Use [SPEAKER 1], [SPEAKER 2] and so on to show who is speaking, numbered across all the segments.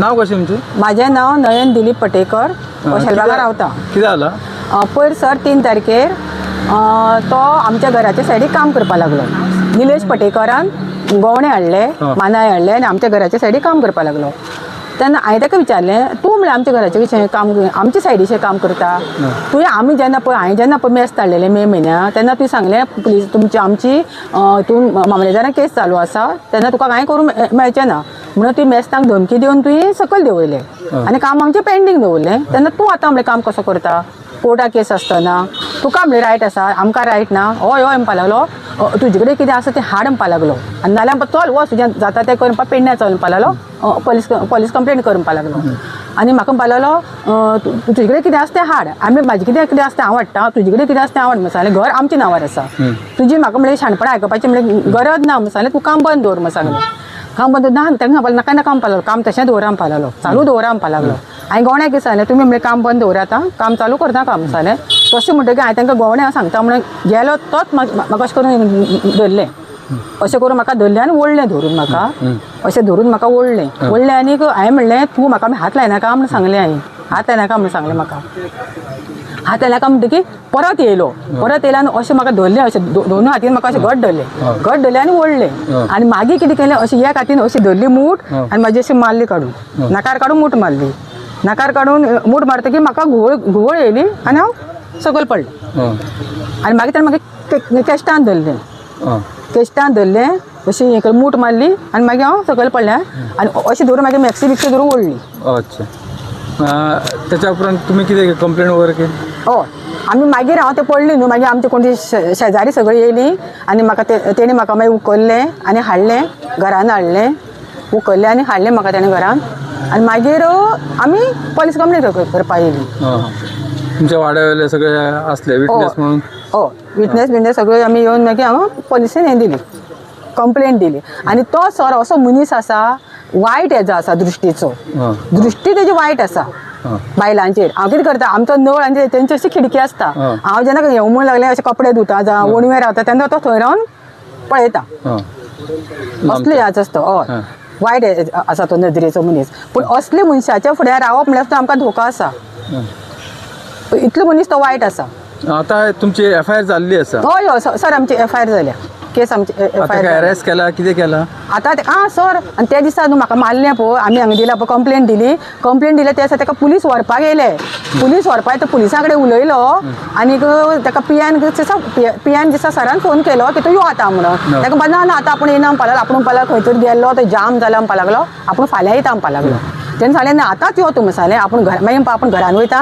[SPEAKER 1] नाव कशें तुमचें?
[SPEAKER 2] माझे नाव नयन दिलीप पटेकर. शेलबागा रावता.
[SPEAKER 1] कितें जाला
[SPEAKER 2] अ, पयर सर तीन तारखेर. तो आमच्या घराच्या सायडीक काम करपाक लागलो. निलेश पटेकरान गवणे हाडले. मानाय हाडले आनी आमच्या घराच्या सायडीक काम करपाक लागलो. तेन्ना हांवें ताका विचारलें तूं म्हणल्यार आमच्या घराच्या विशयी काम आमच्या सायडीचें काम करता? तुवें आमी जेन्ना पळय हांवें जेन्ना पळय मेस धाडलेलें मे म्हयन्या तेन्ना तुवें सांगलें पुलीस तुमची आमची हितून मामलेदारान केस चालू आसा तेन्ना तुका कांय करूंक मेळचें ना. म्हणून तुवें मेस्तांक धमकी दिवन तुवें सकयल दवरलें आनी काम आमचें पेंडींग दवरलें तेन्ना तूं आतां म्हणलें काम कसो करता? कोर्टाक केस आसतना तुका म्हणलें रायट आसा आमकां रायट ना? हय हय म्हणपा लागलो. तुजे कडेन कितें आसा तें हाड म्हणपा लागलो. आनी नाल्यार म्हणपा चल वच तुजें जाता तें कर म्हणपा पेडण्या चल म्हणपा लागलो. पुलीस पुलीस कंप्लेंट कर म्हणपा लागलो. आनी म्हाका म्हणपा लागलो तुजे कडेन कितें आसा तें हाड? आमी म्हाजे कितें कितें आसा तें हांव हाडटा? तुजे कडेन कितें आसा तें हांव हाड म्हणून सांगलें घर आमच्या नांवार आसा. तुजी म्हाका म्हणलें शाणपणां आयकपाचें म्हणलें गरज ना सांगलें तूं काम बंद दवर म्हणून काम बंद ना तांकां म्हणपा नाका नाका लागलो काम तशें दवरा म्हणपा लागलो चालू दवरा म्हणपा लागलो हांवें गोवण्याक सांगलें तुमी म्हणलें काम बंद दवरा आतां काम चालू करता काम सांगलें तशें म्हणटकीर हांवें तांकां गोवण्या सांगता. म्हणून गेलो तोच म्हाका अशें करून धरलें. अशें करून म्हाका धरलें आनी ओडलें धरून म्हाका अशें धरून म्हाका ओडलें ओडलें आनीक हांवें म्हणलें तूं म्हाका हात लायनाका म्हणून सांगलें हांवें हात लायनाका म्हणून सांगलें म्हाका हात लायनाका म्हणटकीर परत येयलो परत येयलो आनी अशें म्हाका धरलें अशें दोनूय हातीन म्हाका अशें घट धरलें. घट धरलें आनी ओडलें आनी मागीर कितें केलें अशें एक हातीन अशी धरली मूठ आनी म्हाजी अशी मारली काडून नाकार काडून मूठ मारली. नाकार काडून मूठ मारतकीर म्हाका घुवळ घुवळ येयली आनी हांव सकयल पडलें. आनी मागीर ताणें म्हाका के- केश्टान धरलें. केश्टान धरलें अशी हे मूठ मारली आनी मागीर हांव सकयल पडलें. आनी अशें धरून मागीर मॅक्सी बिक्सी धरून ओडली
[SPEAKER 1] अच्छा. त्याच्या उपरांत तुम्ही कितें कंप्लेंट वगैरे केली?
[SPEAKER 2] हय आमी मागीर हांव तें पडली न्हू मागीर आमची कोण ती शे- शेजारी सगळीं येयली आनी म्हाका ते तेणी म्हाका मागीर उखल्लें आनी हाडलें घरान हाडलें. उखल्लें आनी हाडलें म्हाका तेणें घरान. आनी मागीर आमी पुलीस कंप्लेंट करपाक येयली
[SPEAKER 1] हं, हं. तुमच्या वाड्यावयले सगळे असले विटनेस म्हणून?
[SPEAKER 2] हो. विटनेस बिटनेस सगळ्यो आमी येवन मागीर हांव पुलिसेन हें दिली. कंप्लेंट दिली. आनी तो सर असो मनीस आसा वायट हेजो आसा दृश्टीचो दृश्टी तेजी वायट आसा
[SPEAKER 1] हं.
[SPEAKER 2] बायलांचेर हांव कितें करता आमचो नळ आनी तेंची अशी खिडकी आसता
[SPEAKER 1] हं.
[SPEAKER 2] हांव जेन्ना येवं म्हूण लागलें अशें कपडे धुता जावं वणवे रावता तेन्ना तो थंय रावन पळयता. असले हेच आसता हय. वायट आसा तो नदरेचो मनीस. पूण असले मनशाच्या फुडें रावप म्हणल्यार आमकां धोका आसा. इतलो मनीस तो वायट आसा
[SPEAKER 1] आता तुमची एफ आय आर जाल्ली आसा
[SPEAKER 2] हय हय सर आमची एफ आय आर जाल्या केस आमची
[SPEAKER 1] आता काय केला? कितें केला?
[SPEAKER 2] आतां ते आं सर आनी त्या दिसा न्हू म्हाका मारलें पळय आमी हांगा दिला पळय कंप्लेंट दिली. कंप्लेंट दिल्या त्या दिसा ताका पुलीस व्हरपाक येयले पुलीस व्हरपाक तो पुलिसा कडेन उलयलो आनीक ताका पियान पियान दिसा सरान फोन केलो की तूं यो आतां म्हणून ताका म्हणा ना आतां आपूण येना म्हणपा लागलो आपूण म्हणपा लागलो खंय तरी गेल्लो तो जाम जाला म्हणपा लागलो. आपूण फाल्यां येता म्हणपा लागलो. तेन्ना सांगलें ना आतांच यो तूं म्हणून सांगलें आपूण घर मागीर म्हणपा आपूण घरान वयता.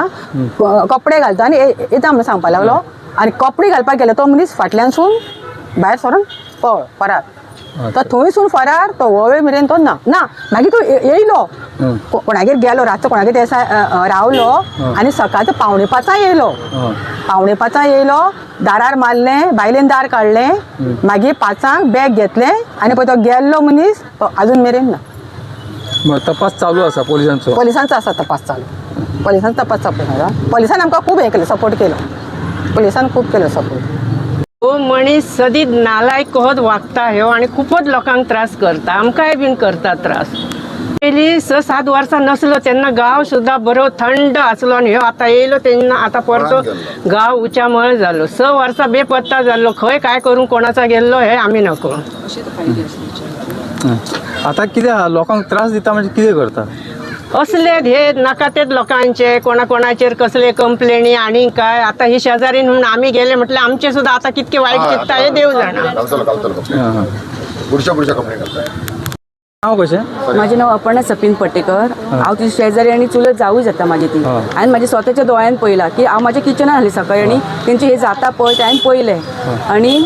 [SPEAKER 2] क- कपडे घालता आनी ये- येता म्हणून सांगपा लागलो. आनी कपडे घालपाक गेलो तो मनीस फाटल्यानसून भायर सरून पळ फरार. तो. थंयसून फरार तो वळे मेरेन तो ना. ना मागीर तो येयलो कोणागेर गेलो रातचो कोणागेर ते सा- अ, अ, रावलो आनी सकाळचो पावणे पांचां येयलो. पावणे पांचां येयलो दारार मारलें बायलेन दार काडलें मागीर पांचांक बॅग घेतलें आनी पळय तो गेल्लो मनीस तो आजून मेरेन ना.
[SPEAKER 1] तपास चालू आसा पोलिसांचो?
[SPEAKER 2] पोलिसांचो आसा तपास चालू. पोलिसांचो तपास चालू पोलिसान आमकां खूब हें केलें सपोर्ट केलो. पोलिसान खूब केलो सपोर्ट
[SPEAKER 3] हो मनीस सदीत नालायक कहत वागता ह्यो आनी खूपच लोकांक त्रास करता. आमकांय बीन करता त्रास. पयलीं स सात वर्सां नसलो तेन्ना गांव सुद्दां बरो थंड आसलो आनी ह्यो आतां येयलो तेन्ना आतां परतो गांव उच्यामळ जालो स वर्सां बेपत्ता जाल्लो खंय काय करूं कोणाचा गेल्लो हे आमी नको.
[SPEAKER 1] आता कितें लोकांक त्रास दिता म्हणजे कितें करता?
[SPEAKER 3] असले हे नाका तेच लोकांचे कोणा कोणाचेर कसले कंप्लेनी आणि काय? आता ही शेजारीन म्हणून आम्ही गेले म्हटलं आमचे सुद्धा आता कितके वाईट चित्ता हे देव जाणा
[SPEAKER 4] घालतलो घालतलो कंप्लेंट. पुढच्या पुढच्या कंप्लेंट घालतलो
[SPEAKER 1] नाव कशें?
[SPEAKER 5] माझे नाव अपर्णा सपीन पटेकर. हांव ती शेजारी आनी चुलत जावूय जाता म्हाजी ती. हांवें म्हाज्या स्वताच्या दोळ्यान पळयला की हांव म्हाज्या किचनान आसली सकाळी आनी तेंचे हे जाता पळय ते हांवें पळयलें. आनी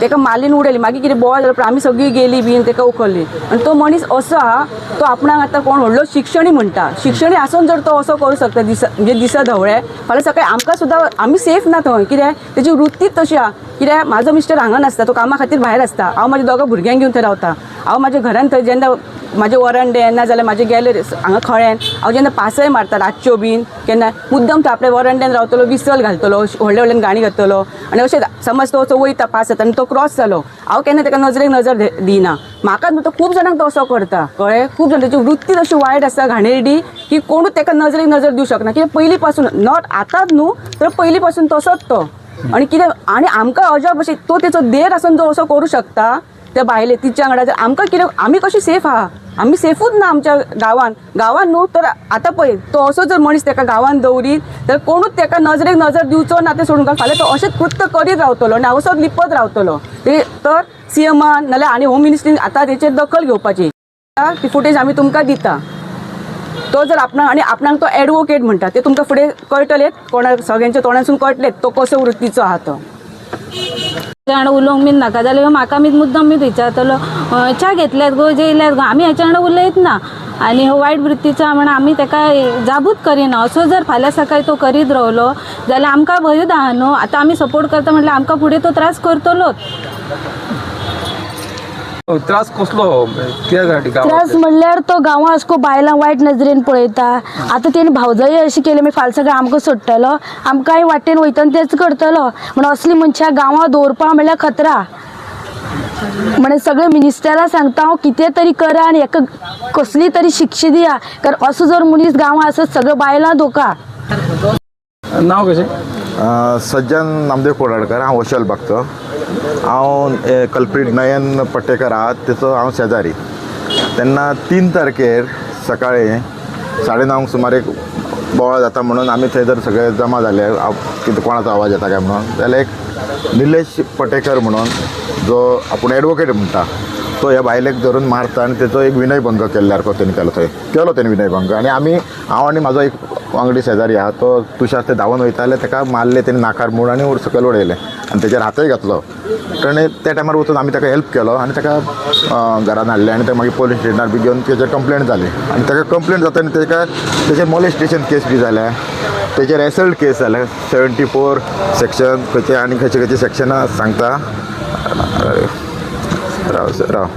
[SPEAKER 5] तेका मारलीन उडयली मागीर कितें बोवाळ जालो पण आमी सगळीं गेली बीन तेका उखल्ली. आनी तो मनीस असो आहा तो आपणाक आतां कोण व्हडलो शिक्षणी म्हणटा. शिक्षणी आसून जर तो असो करूं शकता दिसा म्हणजे दिसा धवळे फाल्यां सकाळी आमकां सुद्दां आमी सेफ ना थंय. कित्याक? तेजी वृत्तीच तशी आहा कित्याक? म्हाजो मिस्टर हांगा नासता तो कामा खातीर भायर आसता हांव म्हाज्या दोगा भुरग्यांक घेवन थंय रावता. हांव म्हाज्या घरान थंय जेन्ना म्हाजे वरंडे ना जाल्यार म्हाजे गॅलरी हांगा खळ्यान. हांव जेन्ना पासय मारता रातच्यो बीन केन्ना मुद्दम तो आपल्या वरंड्यान रावतलो विसल घालतलो व्हडले व्हडल्यान गाणी घालतलो आनी अशें समज तो असो वयता पास जाता आनी तो क्रॉस जालो हांव केन्ना ताका नजरेक नजर दिना. म्हाकाच न्हू तो खूब जाणांक तो असो करता कळ्ळें? खूब जाण ताची वृत्ती अशी वायट आसता घाणेरडी की कोणूच ताका नजरेक नजर दिवं शकना. कित्याक पयलीं पासून नॉट आतांच न्हू तर पयलीं पासून तसोच तो. आणि कितें आणि आमकां अजाप अशें तो तेचो देर आसून जो असो करूं शकता त्या बायले तिच्या वांगडा जर आमकां कितें आमी कशी सेफ आहा? आमी सेफूच ना आमच्या गांवान. गांवान न्हू तर आतां पळय तो असो जर मनीस ताका गांवान दवरीत तर कोणूच ताका नजरेक नजर दिवचो ना तें सोडून फाल्यां तो अशेंच कृत्य करीत रावतलो आनी हांव असोच लिपत रावतलो. ते तर सी एमान नाल्यार आनी होम मिनिस्ट्रीन आतां तेचेर दखल घेवपाची. ती फुटेज आमी तुमकां दिता. तो जर आपणाक आणि आपणाक तो एडवोकेट म्हणटा ते तुमकां फुडें कळटलेत कोणा सगळ्यांच्या तोंडासून कळटलेत तो कसो वृत्तीचो आहा तो.
[SPEAKER 6] हेच्या वांगडा उलोवंक बीन नाका जाल्यार म्हाका मी मुद्दम मी विचारतलो च्या घेतल्यात गो जेयल्यात गो? आमी हाच्या वांगडा उलयत ना. आनी हो वायट वृत्तीचो म्हण आमी तेका जाबूत करिना. असो जर फाल्यां सकाळी तो करीत रावलो जाल्यार आमकां भंयूच आहा न्हू आतां आमी सपोर्ट करता म्हटल्यार आमकां फुडें तो त्रास करतलोच.
[SPEAKER 1] त्रास कसलो साठी
[SPEAKER 7] त्रास म्हणल्यार तो गांवां अशको बायलां वायट नजरेन पळयता. आतां तेणी भावजय अशें केलें मागीर फाल्यां सगळें आमकां सोडटलो. आमकांय वाटेन वयतना तेच करतलो. म्हण असली मनशां गांवां दवरपा म्हणल्यार खतरा. म्हणे सगळे मिनिस्टराक सांगता हांव कितें तरी करा आनी हेका कसली तरी शिक्षा दिया. कारण असो जर मनीस गांवां आसत सगळ्या बायलां धोका.
[SPEAKER 1] नाव कशें
[SPEAKER 8] अ, सज्जन नामदेव कोडाडकर हांव वशल बघतो हांव ए, कल्प्रीट नयन पट्टेकर आहा तेचो हांव शेजारी. तेन्ना तीन तारखेर सकाळी साडे णवांक सुमार एक बोवाळ जाता म्हणून आमी थंय जर सगळे जमा जाले कितें कोणाचो आवाज येता काय म्हणून? जाल्यार एक निलेश पटेकर म्हणून जो आपूण एडवोकेट म्हणटा तो ह्या बायलेक धरून मारता आनी तेचो एक विनयभंग केल्ल्यार त्यांनी केलो थंय. केलो तेणी विनयभंग. आनी आमी हांव आनी म्हाजो एक वांगडी शेजारी आहा तो तुषार ते धांवन वयताले जाल्यार ताका मारले तेणी नाकार मोड आनी उर सकयल उडयले. आनी तेजेर हातय घातलो. ताणें त्या टायमार वचून आमी ताका हेल्प केलो आनी ताका घरान हाडलें आनी ते मागीर पोलीस स्टेशनार बी घेवन तेजेर कंप्लेंट जाली. आनी ताका कंप्लेंट जाता आनी ताका तेचेर मोलेस्टेशन केस बी जाल्या. तेजेर एसल्ट केस जाल्या. सेवेंटी फोर सेक्शन खंयचे आनी खंयचे खंयचे सेक्शनां सांगता. राव सर राव.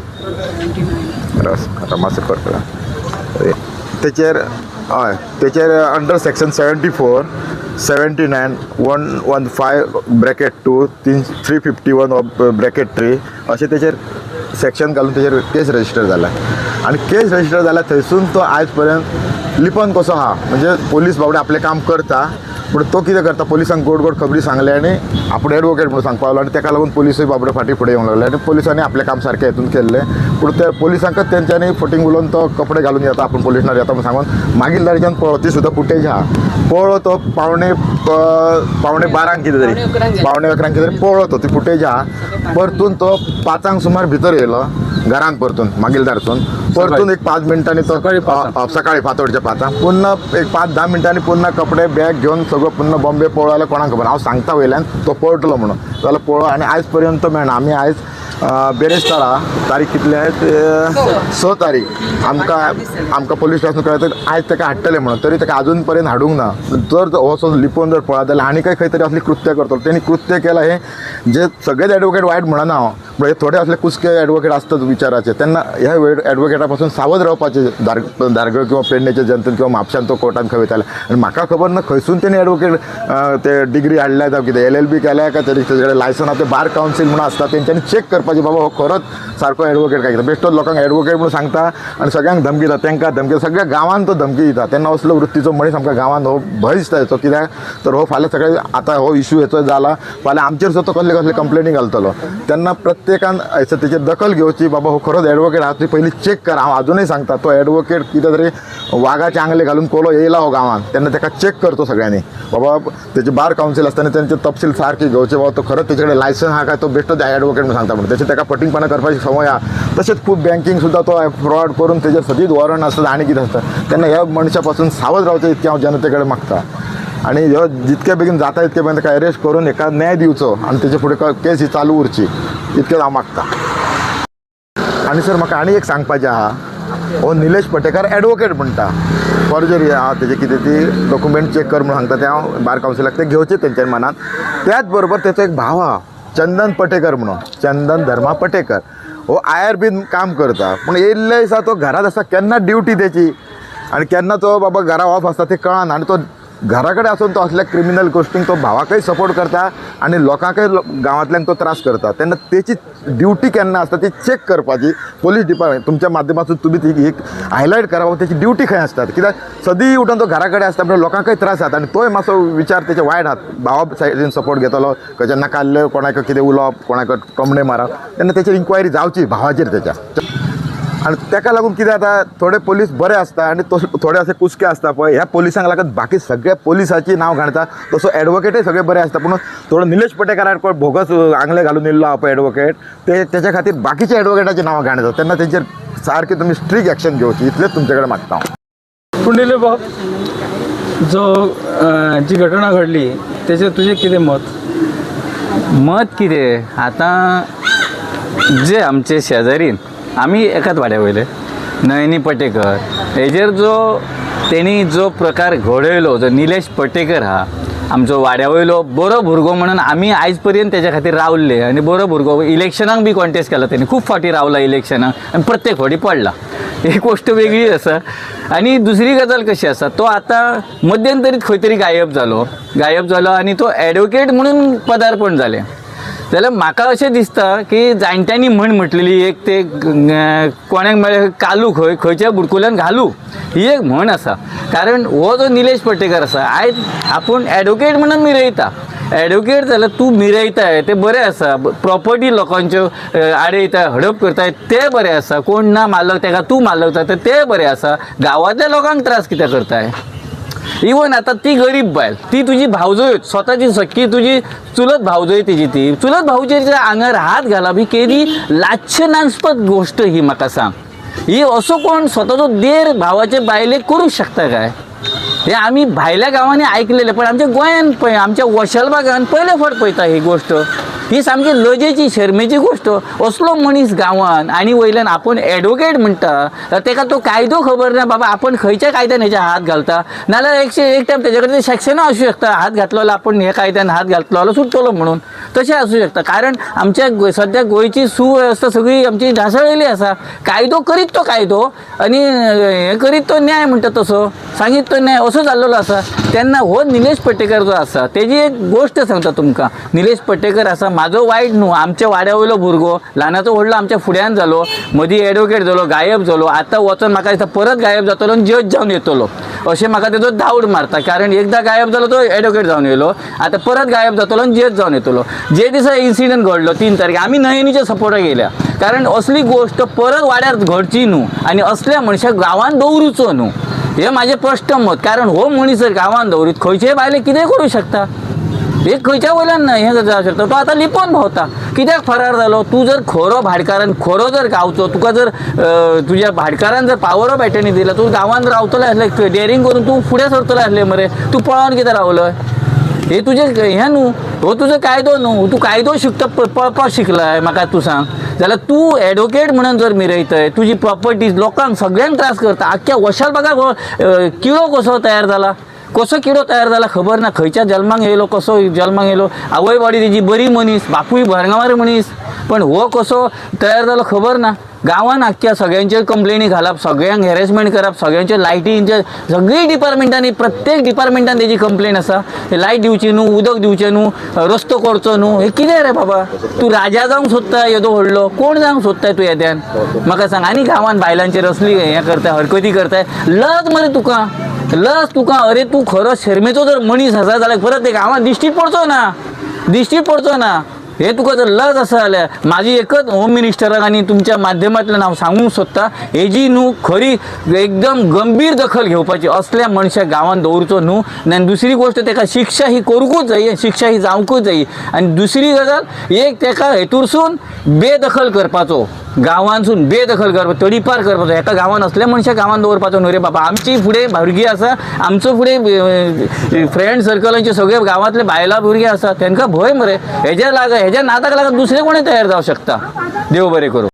[SPEAKER 8] राव सर मातसो करता तेचेर हय तेचेर under section seventy four seventy nine one one five bracket two तीन three fifty one bracket three अशें तेचेर सेक्शन घालून तेचेर केस रजिस्टर जाला आनी केस रजिस्टर जाला थंयसून तो आयज पर्यंत लिपन कसो आहा म्हणजे पोलीस बाबडे आपलें काम करता पूण तो कितें करता? पोलिसांक गोड गोड खबरी सांगले आनी आपूण एडवोकेट म्हणून सांगपा लागलो आनी ताका लागून पोलिसूय बाबडे फाटी फुडें येवंक लागले. आनी पोलिसांनी आपलें काम सारकें हेतून केल्लें पूण त्या पोलिसांकच तेंच्यांनी फटींग उलोवन तो कपडे घालून येता आपूण पोलिसांना येता म्हणून सांगून. मागीर दारच्यान पळो ती सुद्दां फुटेज आहा पळो तो पावणे पावणे बारांक कितें तरी. पावणे अकरांक कितें तरी पळो तो ती फुटेज आहा परतून तो पांचांक सुमार भितर येयलो घरांत परतून मागीलदारसून परतून एक पांच मिनटांनी तो
[SPEAKER 1] सकाळी पांचांक?
[SPEAKER 8] अ, सकाळी फातोडच्या पांचांक पुन्हा एक पांच धा मिनटांनी पुन्हा कपडे बॅग घेवन सगळो पुन्हा बॉम्बे पळो जाल्यार कोणाक खबर? हांव सांगता वयल्यान तो पळटलो म्हणून. जाल्यार पळो आनी आयज पर्यंत मेळना आमी आयज अ, बेरेस्तारा तारीख कितली आहे? ते स तारीख. आमकां आमकां पोलीस स्टेशन कळटा आयज ताका हाडटले म्हणून. तरी ताका अजून पर्यंत हाडूंक ना. जर हो असो लिपोवन जर पळयत जाल्यार आनी खंय तरी असली कृत्य करतलो तेणी कृत्य केलां हे जे सगळेच एडवोकेट वायट म्हणना हांव म्हणजे थोडे असले कुसके एडवोकेट असतात विचाराचे. तेन्ना ह्या एडवोकेटा पासून सावध रावपाचे दार दारगळ किंवा पेडणेच्या जनतेन किंवा म्हापशान तो कोर्टान खंयताले आनी म्हाका खबर ना खंयसून तेणी एडवोकेट ते डिग्री हाडल्या जावं कितें एल एल बी केल्या काय तरी तेजे लायसन आसा ते बार कावन्सील म्हणून आसता तेंच्यांनी चॅक करपाचें बाबा हो खरोच सारको एडवोकेट काय बेश्टो लोकांक एडवोकेट म्हणून सांगता आनी सगळ्यांक धमकी दिता तेंकां धमकी सगळ्या गांवांत तो धमकी दिता तेन्ना असलो वृत्तीचो मनीस आमकां गांवांत हो भंय दिसता येतो कित्याक तर हो फाल्यां सगळे आतां हो इश्यू हेचो जाला फाल्यां आमचेर सुद्दां तो कसले कसले कंप्लेनी घालतलो तेन्ना प्रत्येकान हेचो तेचेर दखल घेवची बाबा हो खरोच एडवोकेट आहा. ती पयलीं चॅक करा. हांव अजूनय सांगता तो एडवोकेट कितें तरी वागाचे आंगले घालून कोलो येयला हो गांवांत. तेन्ना तेका चॅक करतो सगळ्यांनी. बाबा तेचे बार कावन्सील आसतना तेंचे तपशील सारके घेवचे बाबा तो खरोच तेचे कडेन लायसन आहा काय तो बेश्टो एडवोकेट म्हणून सांगता म्हणून. तशें ताका फटींगपणां करपाची संवय आहा. तशेंच खूब बँकींग सुद्दां तो फ्रॉड करून तेजेर सदीत वॉरंट आसता आनी कितें आसता तेन्ना ह्या मनशा पासून सावध रावचें इतकें हांव जनते कडेन मागता. आनी ह्यो जितके बेगीन जाता तितके बेगीन ताका अरेस्ट करून एका न्याय दिवचो आनी त्याच्या फुडें केस ही चालू उरची इतकेंच हांव मागता. आनी सर म्हाका आनी एक सांगपाचें आहा हो. निलेश पटेकार एडवोकेट म्हणटा फॉर्जरी आहा तेजे कितें ती डॉक्युमेंट चेक कर म्हणून सांगता ते हांव बार कावन्सिलाक ते घेवचे तेंच्या मनात. त्याच बरोबर तेचो एक भाव आहा चंदन पटेकर म्हणून चंदन धर्मा पटेकर. हो आयर बीन काम करता. पूण येयल्ले दिसा तो घरात आसा केन्ना ड्युटी तेची आनी केन्ना तो बाबा घरा ऑफ आसता ते कळना. आनी तो घरा कडेन आसून तो असल्या क्रिमिनल गोष्टींक तो भावाकय सपोर्ट करता आनी लोकांकय गांवांतल्यान तो त्रास करता. तेन्ना तेची ड्युटी केन्ना आसता ती चेक करपाची. पोलीस डिपार्टमेंट तुमच्या माध्यमातून तुमी ती एक हायलायट करा बाबा तेची ड्युटी खंय आसता कित्याक सदी उठून तो घरा कडेन आसता म्हणजे लोकांकय त्रास जाता आनी तोय मातसो विचार तेचे वायट आहात भावा सायडीन सपोर्ट घेतलो खंयच्या नाकाल्ले कोणाक कितें उलोवप कोणाक टोमणे मारप तेन्ना तेचेर इन्क्वायरी जावची भावाचेर तेच्या आनी तेका लागून कितें जाता थोडे पोलीस बरे आसता आनी तो थोडे अशे कुसके आसता पळय ह्या पोलिसांक लागत बाकी सगळ्या पोलिसाची नांव घाणता तसो एडवोकेटय सगळे बरे आसता पूण थोडो निलेश पटेकाराक पळय भोगस आंगले घालून येयल्लो आहा पळय एडवोकेट ते तेच्या खातीर बाकीच्या एडवोकेटाची नांवां घाणता तेन्ना तेंचेर सारकी तुमी स्ट्रीक एक्शन घेवची इतलेंच तुमचे कडेन मागता हांव
[SPEAKER 1] पुंडिले बाब जो जी घटना घडली त्याचे तुझे कितें मत?
[SPEAKER 9] मत कितें? आतां जे आमचे शेजारीन आमी एकाच वाड्या वयले नयनी पटेकर. हेजेर जो तेणी जो प्रकार घडयलो जो निलेश पटेकर हा आमचो वाड्या वयलो बरो भुरगो म्हणून आमी आयज पर्यंत तेज्या खातीर रावल्ले आनी बरो भुरगो इलेक्शनाक बी कॉन्टेस्ट केला तेणी खूब फावटी रावला इलेक्शनाक आनी प्रत्येक फावटी पडला. ही गोश्ट वेगळी आसा आनी दुसरी गजाल कशी आसा तो आतां मध्यंतरीत खंय तरी गायब जालो गायब जालो आनी तो एडवोकेट म्हणून पदार्पण जालें जाल्यार म्हाका अशें दिसता की जाणट्यांनी म्हण म्हटलेली एक ते कोणाक म्हळ्यार कालू खंय खंयच्या बुडकुल्यान घालू ही एक म्हण आसा. कारण हो जो निलेश पटेकर आसा आयज आपूण एडवोकेट म्हणून मिरयता. एडवोकेट जाल्यार तूं मिरयताय ते बरें आसा. प्रॉपर्टी लोकांच्यो आडयता आडयताय हडप करताय ते बरें आसा. कोण ना मारलो तेका तूं मारलो जाता ते बरें आसा. गांवांतल्या लोकांक त्रास कित्याक करताय? इवन आता ती गरीब बायल ती तुझी भावजय स्वतःची सख्खी तुझी चुलत भावजय तिची ती. चुलत भावजेच्या आंगार हात घालप ही केदी लाच्छनास्पद गोष्ट ही म्हाका सांग. ही असो कोण स्वताचो देर भावाचे बायले करूंक शकता काय? हे आमी भायल्या गांवांनी ऐकलेले पण आमच्या गोंयान पळय आमच्या वशलबागान पयले फावट पळयता ही गोश्ट ही सामकी लजेची शर्मेची गोश्ट असलो मनीस गांवान आनी वयल्यान आपूण एडवोकेट म्हणटा तेका तो कायदो खबर ना बाबा आपण खंयच्या कायद्यान हेच्या हात घालता? नाल्यार एकशे एक टायम तेजे कडेन सेक्शनां आसूं शकता हात घातलो आपण आपूण हे कायद्यान हात घातलो सुटतलो म्हणून. तशें आसूं शकता. कारण आमच्या सध्या गोंयची सुवेवस्था सगळी आमची ढासळलेली आसा कायदो करीत तो कायदो आनी हे करीत तो न्याय म्हणटा तसो. सांगीत तो न्याय असो जाल्लेलो आसा तेन्ना हो निलेश पटेकर जो आसा तेजी एक गोश्ट सांगता तुमकां. निलेश पटेकर आसा म्हाजो वायट न्हू आमच्या वाड्या वयलो भुरगो ल्हानाचो व्हडलो आमच्या फुड्यान जालो मदीं एडवोकेट जालो गायब जालो आतां वचोन म्हाका दिसता परत गायब जातलो आनी जज जावन येतलो. अशें म्हाका तेजो धावड मारता कारण एकदां गायब जालो तो एडवोकेट जावन येयलो आतां परत गायब जातलो आनी जज जावन येतलो. जे दिसा इन्सिडंट घडलो तीन तारीख आमी नयनीच्या सपोर्टाक गेल्या. कारण असली गोश्ट परत वाड्यार घडची न्हू आनी असल्या मनशाक गांवांत दवरूचो न्हू हे माझे स्पश्ट मत कारण हो मनीस जर गांवांत दवरीत खंयचेय बायले कितें करूं शकता. एक खंयच्या वयल्यान ना हें जावं शकता. तो आतां लिपोन भोंवता कित्याक फरार जालो तूं जर खरो भाडकारान खरो जर गावचो तुका जर तुज्या भाडकारान जर पावरो बॅटनी दिला तूं गांवांत रावतलो आसलें डेअरिंग करून तूं फुडें सरतलो आसलें मरे. तूं पळोवन कितें रावलोय? हे तुजें हें न्हू. हो तुजो कायदो न्हू. तूं कायदो शिकता पळपाक शिकलाय म्हाका तूं सांग. जाल्यार तूं एडवोकेट म्हणून जर मिरयतय तुजी प्रॉपर्टीज लोकांक सगळ्यांक त्रास करता आख्ख्या वशाल बघा किळो कसो तयार जाला कसो किडो तयार जाला खबर ना? खंयच्या जल्माक येयलो कसो जल्माक येयलो आवय बाडी तेजी बरी मनीस बापूय भरगांवार मनीस. पण हो कसो तयार जालो खबर ना? गांवान आख्ख्या सगळ्यांचेर कंप्लेनी घालप सगळ्यांक हॅरेसमेंट करप सगळ्यांचे लायटींचे सगळी डिपार्टमेंटांनी प्रत्येक डिपार्टमेंटान तेजी कंप्लेन आसा लायट दिवची न्हू उदक दिवचें न्हू रस्तो करचो न्हू हे कितें रे बाबा? तूं राजा जावंक सोदता येदो व्हडलो. कोण जावंक सोदताय तूं येद्यान? म्हाका सांग आनी गांवान बायलांचेर असली हें करताय हरकती करताय. लज मरे तुका. लस तुका अरे तूं खरो शर्मेचो जर मनीस आसा जाल्यार परत ते गांवांत दिश्टी पडचो ना. दिश्टी पडचो ना. हे तुका जर लज आसा जाल्यार म्हाजी एकच होम मिनिस्टराक आनी तुमच्या माध्यमांतल्यान हांव सांगूंक सोदता हेजी न्हू खरी एकदम गंभीर दखल घेवपाची असल्या मनशाक गांवांत दवरचो न्हू आनी दुसरी गोश्ट तेका शिक्षा ही करूंकूच जायी शिक्षा ही जावंकूच जायी आनी दुसरी गजाल एक तेका हेतूरसून बेदखल करपाचो. गावांसून बेदखल करप तडीपार करपाचो एका गांवांत असल्या मनशाक गांवांत दवरपाचो न्हू रे बाबा आमची फुडें भुरगीं आसा आमचो फुडें फ्रेंड सर्कलांचे सगळे गांवांतले बायलां भुरगे आसा तांकां भंय मरे. हेज्या लाग हेज्या नाताक लागत दुसरे कोणें तयार जावं शकता? देव बरें करूं.